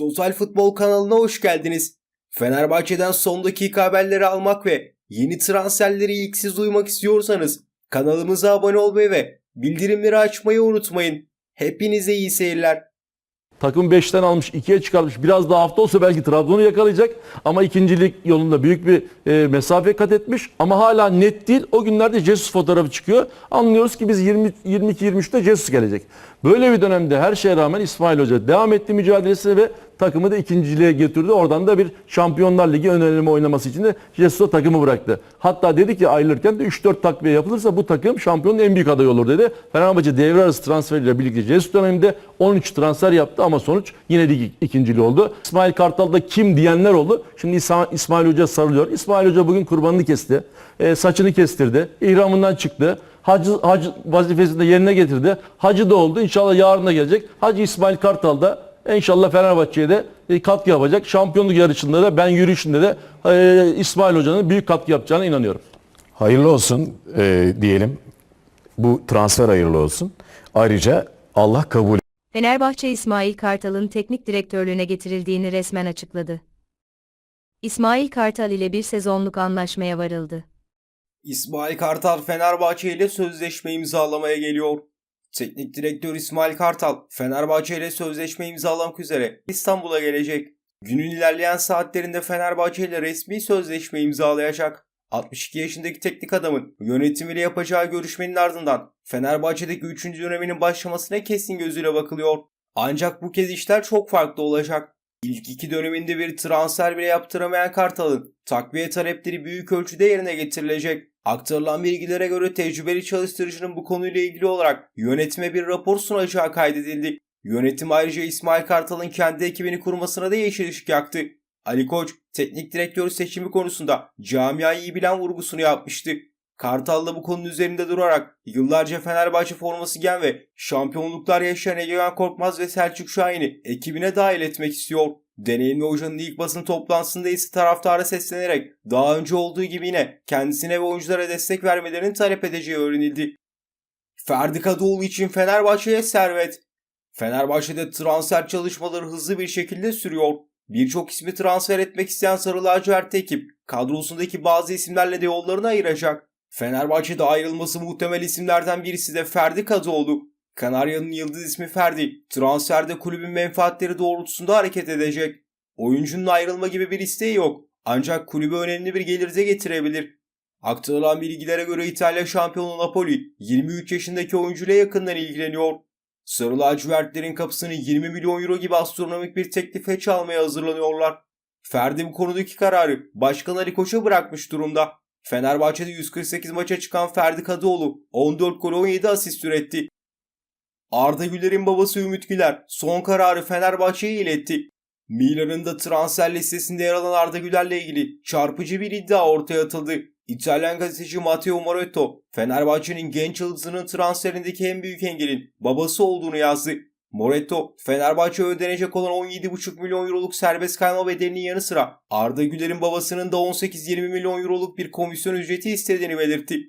Total Futbol kanalına hoş geldiniz. Fenerbahçe'den son dakika haberleri almak ve yeni transferleri ilk siz duymak istiyorsanız kanalımıza abone olmayı ve bildirimleri açmayı unutmayın. Hepinize iyi seyirler. Takım 5'ten almış 2'ye çıkarmış. Biraz daha hafta olsa belki Trabzon'u yakalayacak. Ama ikincilik yolunda büyük bir e, mesafe kat etmiş. Ama hala net değil. O günlerde Jesus fotoğrafı çıkıyor. Anlıyoruz ki biz 20 22-23'te Jesus gelecek. Böyle bir dönemde her şeye rağmen İsmail Hoca devam etti mücadelesine ve takımı da ikinciliğe getirdi. Oradan da bir Şampiyonlar Ligi ön eleme oynaması için de Jesus'a takımı bıraktı. Hatta dedi ki ayrılırken de 3-4 takviye yapılırsa bu takım şampiyonun en büyük adayı olur dedi. Fenerbahçe devre arası transferiyle birlikte Jesus döneminde 13 transfer yaptı ama sonuç yine lig ikinciliği oldu. İsmail Kartal'da kim diyenler oldu. Şimdi İsmail Hoca sarılıyor. İsmail Hoca bugün kurbanını kesti. E, saçını kestirdi. İhramından çıktı. Hacı, hacı vazifesini de yerine getirdi. Hacı da oldu. İnşallah yarın da gelecek. Hacı İsmail Kartal da İnşallah Fenerbahçe'ye de katkı yapacak. Şampiyonluk yarışında da ben yürüyüşünde de e, İsmail Hoca'nın büyük katkı yapacağına inanıyorum. Hayırlı olsun e, diyelim. Bu transfer hayırlı olsun. Ayrıca Allah kabul Fenerbahçe İsmail Kartal'ın teknik direktörlüğüne getirildiğini resmen açıkladı. İsmail Kartal ile bir sezonluk anlaşmaya varıldı. İsmail Kartal Fenerbahçe ile sözleşme imzalamaya geliyor. Teknik direktör İsmail Kartal Fenerbahçe ile sözleşme imzalamak üzere İstanbul'a gelecek. Günün ilerleyen saatlerinde Fenerbahçe ile resmi sözleşme imzalayacak. 62 yaşındaki teknik adamın yönetimiyle yapacağı görüşmenin ardından Fenerbahçe'deki 3. döneminin başlamasına kesin gözüyle bakılıyor. Ancak bu kez işler çok farklı olacak. İlk iki döneminde bir transfer bile yaptıramayan Kartal'ın takviye talepleri büyük ölçüde yerine getirilecek. Aktarılan bilgilere göre tecrübeli çalıştırıcının bu konuyla ilgili olarak yönetime bir rapor sunacağı kaydedildi. Yönetim ayrıca İsmail Kartal'ın kendi ekibini kurmasına da yeşil ışık yaktı. Ali Koç, teknik direktör seçimi konusunda camiayı iyi bilen vurgusunu yapmıştı. Kartal da bu konunun üzerinde durarak yıllarca Fenerbahçe forması giyen ve şampiyonluklar yaşayan Egemen Korkmaz ve Selçuk Şahin'i ekibine dahil etmek istiyor. Deneyimli hocanın ilk basın toplantısında ise taraftara seslenerek daha önce olduğu gibi yine kendisine ve oyunculara destek vermelerini talep edeceği öğrenildi. Ferdi Kadıoğlu için Fenerbahçe'ye servet. Fenerbahçe'de transfer çalışmaları hızlı bir şekilde sürüyor. Birçok ismi transfer etmek isteyen Sarı Lacivert ekip kadrosundaki bazı isimlerle de yollarını ayıracak. Fenerbahçe'de ayrılması muhtemel isimlerden birisi de Ferdi Kadıoğlu. Kanarya'nın yıldız ismi Ferdi, transferde kulübün menfaatleri doğrultusunda hareket edecek. Oyuncunun ayrılma gibi bir isteği yok. Ancak kulübe önemli bir gelir de getirebilir. Aktarılan bilgilere göre İtalya şampiyonu Napoli 23 yaşındaki oyuncuyla yakından ilgileniyor. Sarı lacivertlerin kapısını 20 milyon euro gibi astronomik bir teklife çalmaya hazırlanıyorlar. Ferdi bu konudaki kararı Başkan Ali Koç'a bırakmış durumda. Fenerbahçe'de 148 maça çıkan Ferdi Kadıoğlu 14 gol 17 asist üretti. Arda Güler'in babası Ümit Güler son kararı Fenerbahçe'ye iletti. Milan'ın da transfer listesinde yer alan Arda Güler'le ilgili çarpıcı bir iddia ortaya atıldı. İtalyan gazeteci Matteo Moretto, Fenerbahçe'nin genç yıldızının transferindeki en büyük engelin babası olduğunu yazdı. Moretto, Fenerbahçe'ye ödenecek olan 17,5 milyon euroluk serbest kayma bedelinin yanı sıra Arda Güler'in babasının da 18-20 milyon euroluk bir komisyon ücreti istediğini belirtti.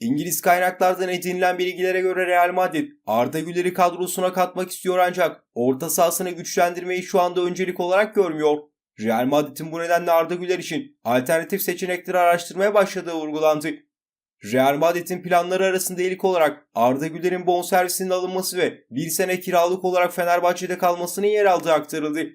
İngiliz kaynaklardan edinilen bilgilere göre Real Madrid Arda Güler'i kadrosuna katmak istiyor ancak orta sahasını güçlendirmeyi şu anda öncelik olarak görmüyor. Real Madrid'in bu nedenle Arda Güler için alternatif seçenekleri araştırmaya başladığı vurgulandı. Real Madrid'in planları arasında ilk olarak Arda Güler'in bonservisinin alınması ve bir sene kiralık olarak Fenerbahçe'de kalmasının yer aldığı aktarıldı.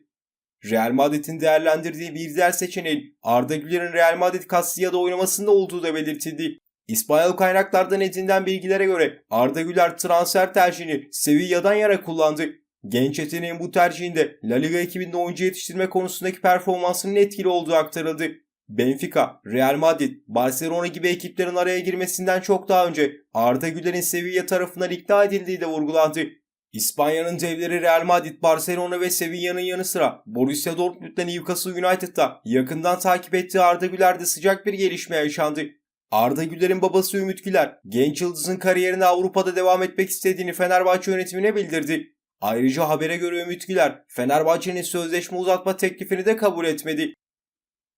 Real Madrid'in değerlendirdiği bir diğer seçeneğin Arda Güler'in Real Madrid Castiglia'da oynamasında olduğu da belirtildi. İspanyol kaynaklardan edinilen bilgilere göre Arda Güler transfer tercihini Sevilla'dan yana kullandı. Genç yeteneğin bu tercihinde La Liga ekibinde oyuncu yetiştirme konusundaki performansının etkili olduğu aktarıldı. Benfica, Real Madrid, Barcelona gibi ekiplerin araya girmesinden çok daha önce Arda Güler'in Sevilla tarafından ikna edildiği de vurgulandı. İspanya'nın devleri Real Madrid, Barcelona ve Sevilla'nın yanı sıra Borussia Dortmund ve Newcastle United'da yakından takip ettiği Arda Güler'de sıcak bir gelişme yaşandı. Arda Güler'in babası Ümit Güler, genç yıldızın kariyerine Avrupa'da devam etmek istediğini Fenerbahçe yönetimine bildirdi. Ayrıca habere göre Ümit Güler, Fenerbahçe'nin sözleşme uzatma teklifini de kabul etmedi.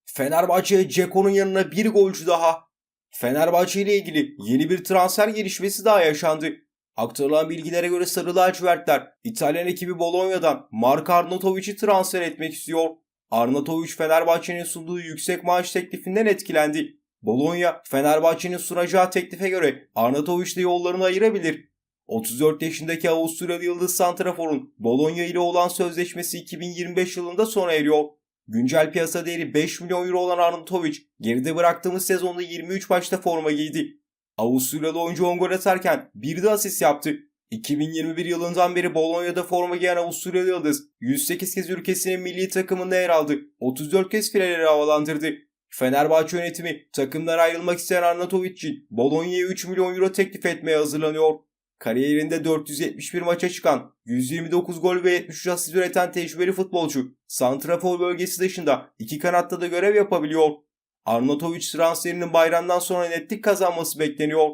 Fenerbahçe'ye Ceko'nun yanına bir golcü daha. Fenerbahçe ile ilgili yeni bir transfer gelişmesi daha yaşandı. Aktarılan bilgilere göre Sarı Lacivertler İtalyan ekibi Bologna'dan Mark Arnautovic'i transfer etmek istiyor. Arnautovic Fenerbahçe'nin sunduğu yüksek maaş teklifinden etkilendi. Bologna, Fenerbahçe'nin sunacağı teklife göre Arnautovic'le yollarını ayırabilir. 34 yaşındaki Avusturyalı Yıldız Santrafor'un Bologna ile olan sözleşmesi 2025 yılında sona eriyor. Güncel piyasa değeri 5 milyon euro olan Arnautovic, geride bıraktığımız sezonda 23 maçta forma giydi. Avusturyalı oyuncu 10 gol atarken bir de asist yaptı. 2021 yılından beri Bologna'da forma giyen Avusturyalı Yıldız 108 kez ülkesinin milli takımında yer aldı. 34 kez fileleri havalandırdı. Fenerbahçe yönetimi takımdan ayrılmak isteyen Arnautovic için Bologna'ya 3 milyon euro teklif etmeye hazırlanıyor. Kariyerinde 471 maça çıkan, 129 gol ve 73 asist üreten tecrübeli futbolcu, Santrafor bölgesi dışında iki kanatta da görev yapabiliyor. Arnautovic transferinin bayramdan sonra netlik kazanması bekleniyor.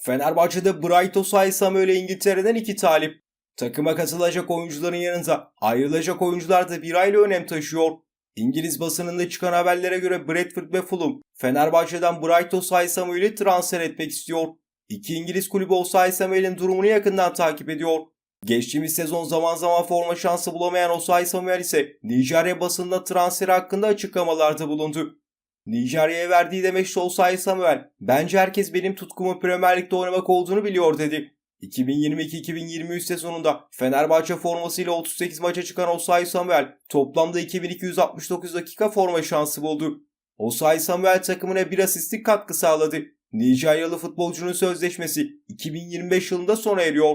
Fenerbahçe'de Bright Osay Samuel'e İngiltere'den iki talip. Takıma katılacak oyuncuların yanında ayrılacak oyuncular da bir aile önem taşıyor. İngiliz basınında çıkan haberlere göre Bradford ve Fulham Fenerbahçe'den Bright Osay Samuel'i transfer etmek istiyor. İki İngiliz kulübü Osay Samuel'in durumunu yakından takip ediyor. Geçtiğimiz sezon zaman zaman forma şansı bulamayan Osay Samuel ise Nijerya basınında transferi hakkında açıklamalarda bulundu. Nijerya'ya verdiği demeçte Osay Samuel, bence herkes benim tutkumun Premier Lig'de oynamak olduğunu biliyor dedi. 2022-2023 sezonunda Fenerbahçe formasıyla 38 maça çıkan Osay Samuel toplamda 2269 dakika forma şansı buldu. Osay Samuel takımına bir asistlik katkı sağladı. Nijeryalı futbolcunun sözleşmesi 2025 yılında sona eriyor.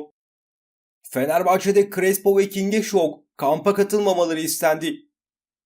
Fenerbahçe'de Crespo ve King'e şok, kampa katılmamaları istendi.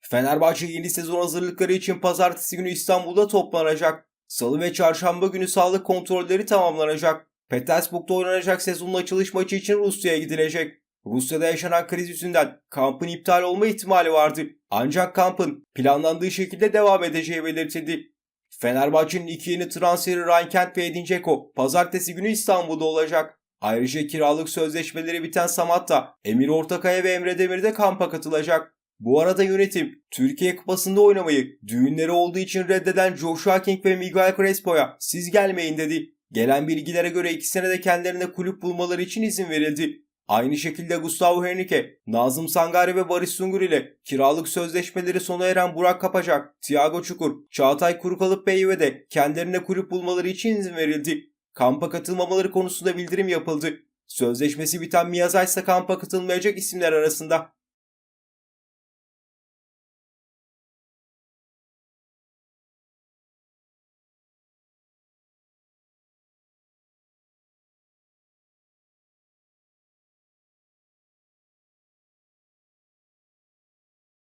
Fenerbahçe yeni sezon hazırlıkları için pazartesi günü İstanbul'da toplanacak. Salı ve çarşamba günü sağlık kontrolleri tamamlanacak. Petersburg'da oynanacak sezonun açılış maçı için Rusya'ya gidilecek. Rusya'da yaşanan kriz yüzünden kampın iptal olma ihtimali vardı. Ancak kampın planlandığı şekilde devam edeceği belirtildi. Fenerbahçe'nin iki yeni transferi Ryan Kent ve Edin Dzeko pazartesi günü İstanbul'da olacak. Ayrıca kiralık sözleşmeleri biten Samat da Emir Ortakaya ve Emre Demir de kampa katılacak. Bu arada yönetim Türkiye Kupası'nda oynamayı düğünleri olduğu için reddeden Joshua King ve Miguel Crespo'ya siz gelmeyin dedi. Gelen bilgilere göre ikisine de kendilerine kulüp bulmaları için izin verildi. Aynı şekilde Gustavo Henrique, Nazım Sangare ve Barış Sungur ile kiralık sözleşmeleri sona eren Burak Kapacak, Thiago Çukur, Çağatay Kurukalıp Bey'e de kendilerine kulüp bulmaları için izin verildi. Kampa katılmamaları konusunda bildirim yapıldı. Sözleşmesi biten Miyazay ise kampa katılmayacak isimler arasında.